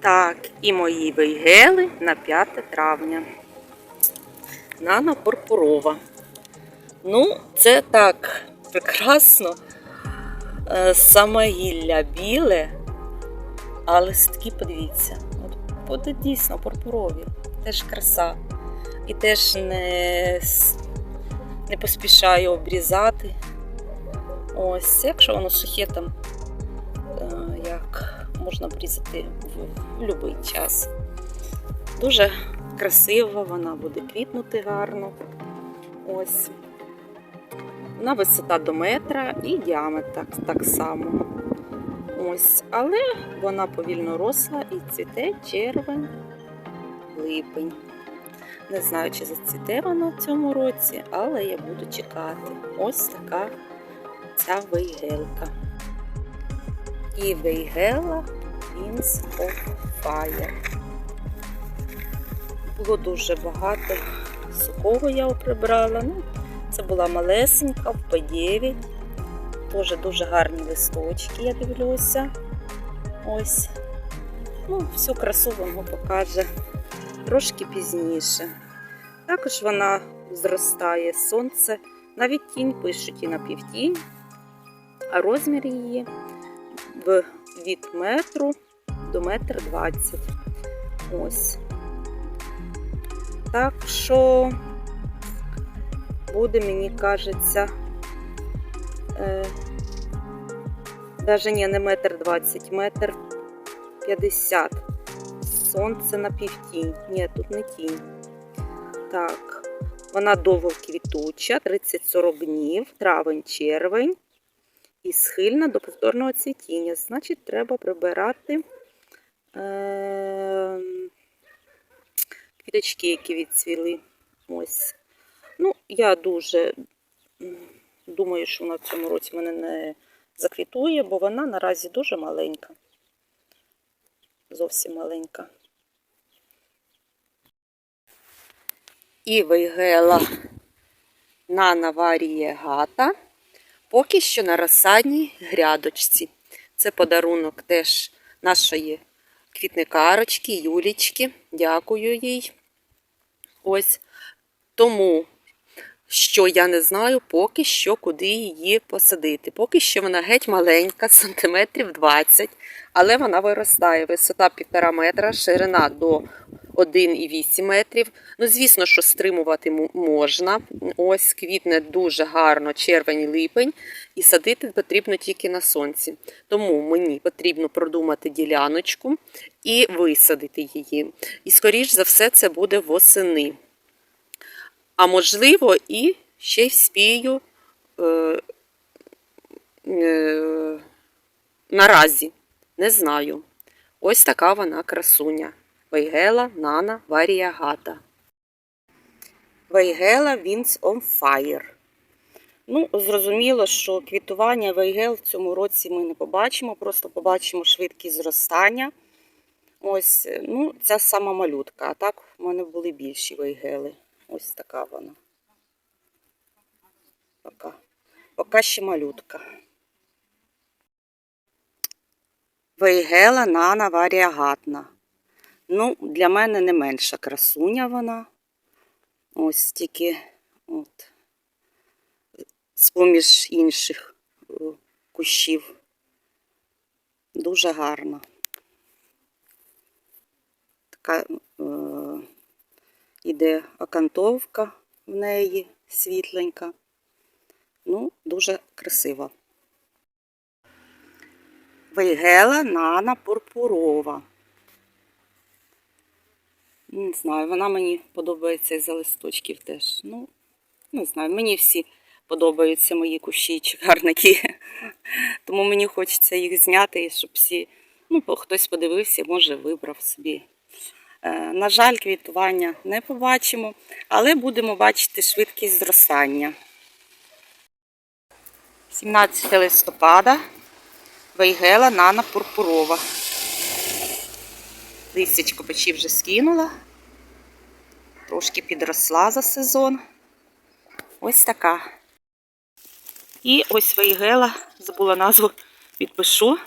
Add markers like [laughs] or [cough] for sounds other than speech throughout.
Так, і мої вейгели на 5 травня. Нана Пурпурова. Ну, це так прекрасно. Е, Саме гілля біле, а листки, подивіться, от, от дійсно пурпурові. Теж краса. І теж не, не поспішаю обрізати. Ось, якщо воно сухе, там можна обрізати в, будь-який час. Дуже красиво, вона буде квітнути гарно. Ось. Вона висота до метра і діаметр так, так само. Ось. Але вона повільно росла і цвіте червень, липень. Не знаю, чи зацвіте вона в цьому році, але я буду чекати. Ось така ця вейгелка. І вейгела Winds of Fire. Було дуже багато сухого я прибрала. Ну, це була малесенька в P9. Теж дуже гарні листочки, я дивлюся. Ось. Ну, всю красу вам покаже трошки пізніше. Також вона зростає сонце. Навіть тінь пишуть і на півтінь, а розмір її від метру до метр двадцять. Ось. Так що буде, мені кажеться, е, навіть ні, не метр двадцять, метр п'ятдесят. Сонце на півтінь. Ні, тут не тінь. Так, вона довго квітуча, 30-40 днів, травень-червень і схильна до повторного цвітіння. Значить, треба прибирати квіточки, які відцвіли. Ось. Ну, я дуже думаю, що вона в цьому році мене не заквітує, бо вона наразі дуже маленька. Зовсім маленька. І вейгела на наваріє гата. Поки що на розсадній грядочці. Це подарунок теж нашої квітникарочки, Юлічки. Дякую їй. Ось тому, що я не знаю поки що, куди її посадити. Поки що вона геть маленька, сантиметрів 20, але вона виростає. Висота 1,5 метра, ширина до 1,8 метрів. Ну, звісно, що стримувати можна. Ось квітне дуже гарно червень-липень, і садити потрібно тільки на сонці. Тому мені потрібно продумати діляночку і висадити її. І, скоріш за все, це буде восени. А можливо, і ще й вспію е, е, наразі. Не знаю. Ось така вона красуня. Вейгела Нана Варіагата. Вейгела Winds on Fire. Ну, зрозуміло, що квітування вейгел в цьому році ми не побачимо, просто побачимо швидкість зростання. Ось, ну, ця сама малютка. А так в мене були більші вейгели. Ось така вона. Пока. Пока ще малютка. Вейгела Нана Варіагатна. Ну, для мене не менша красуня вона. Ось тільки от, з-поміж інших е, кущів. Дуже гарна. Така е, іде окантовка в неї світленька. Ну, дуже красива. Вейгела Нана Пурпурова. Не знаю, вона мені подобається із-за листочків теж. Ну, не знаю, мені всі подобаються мої кущі чагарники. [laughs] Тому мені хочеться їх зняти, щоб всі, ну, хтось подивився, може, вибрав собі. Е, На жаль, квітування не побачимо, але будемо бачити швидкість зростання. 17 листопада. Вейгела Нана Пурпурова. Листячко печі вже скинула. Трошки підросла за сезон. Ось така. І ось вейгела, забула назву, підпишу.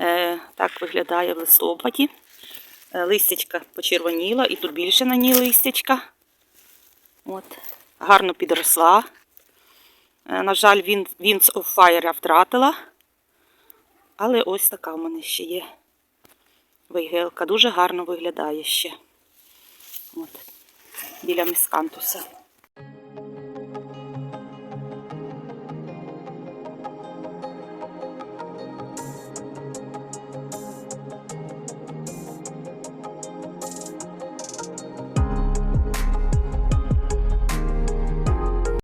Е, так виглядає в листопаді. Е, листячка почервоніла, і тут більше на ній листячка. От. Гарно підросла. Е, на жаль, він, of Fire я втратила. Але ось така в мене ще є вейгелка. Дуже гарно виглядає ще. От. Біля міскантуса.